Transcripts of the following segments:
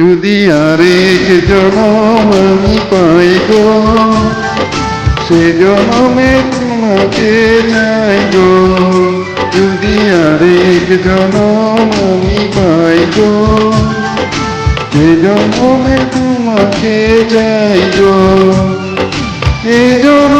যদি আরেক জনম আমি পাই গো, সে জনমে তোমাকে চাই গো। যদি আরেক জনম আমি পাই গো, সে জনমে তোমাকে চাই গো। এ জনমে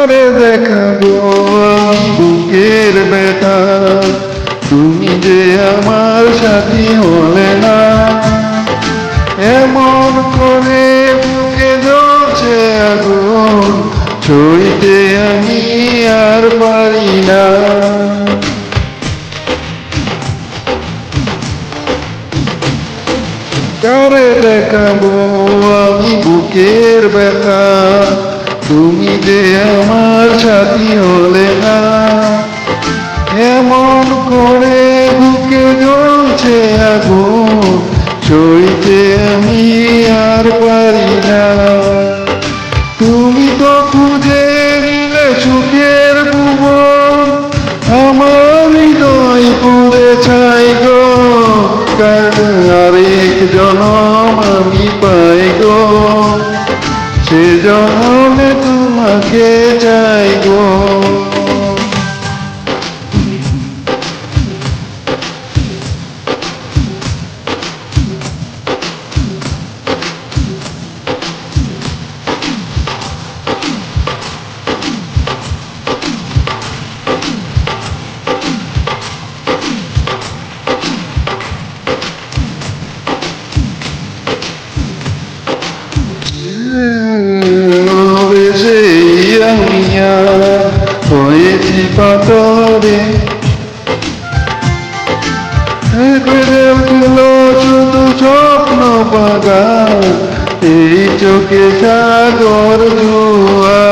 কারে দেখাবো বুকের ব্যথা। তুমি যে আমার সাথী হলে না, এমন করে বুকে জ্বলছে আগুন, ছইতে আমি আর পারি না। কারে দেখাবো আমি বুকের ব্যথা। তুমি যে আমার সাথী হলে না, এমন করে বুকে জ্বলছে আগুন, সইতে আমি আর পারি না। তুমি তো খুঁজে নিলে সুখের ভুবন, আমার হৃদয় পুরে ছাই গো, কারণ আরেক জনম তোমাকে যাই গো? এই চোখে সাগর ধোয়া।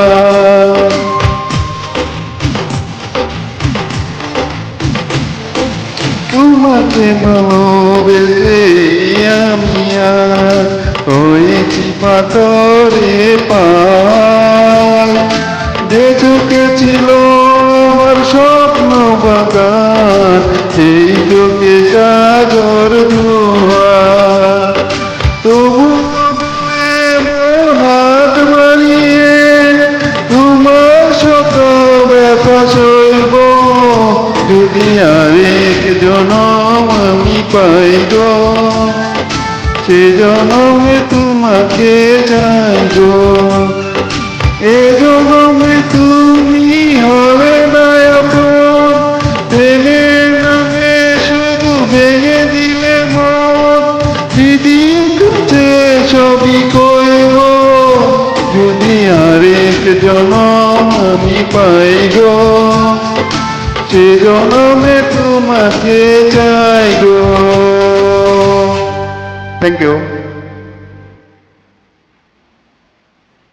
তোমাকে ভালোবেসে আমি আর হয়েছি পাথরে পাল যদি আরেক জনম আমি পাই সে জনমে তোমাকে চাই গো এ জনমে তুমি হবে না আপন প্রেমের নামে শুধু ভেঙে দিলে মন। দিদি সবই কইব যদি আরেক জনম আমি পাই গো। সে জনমে তোমাকে চাই গো। Thank you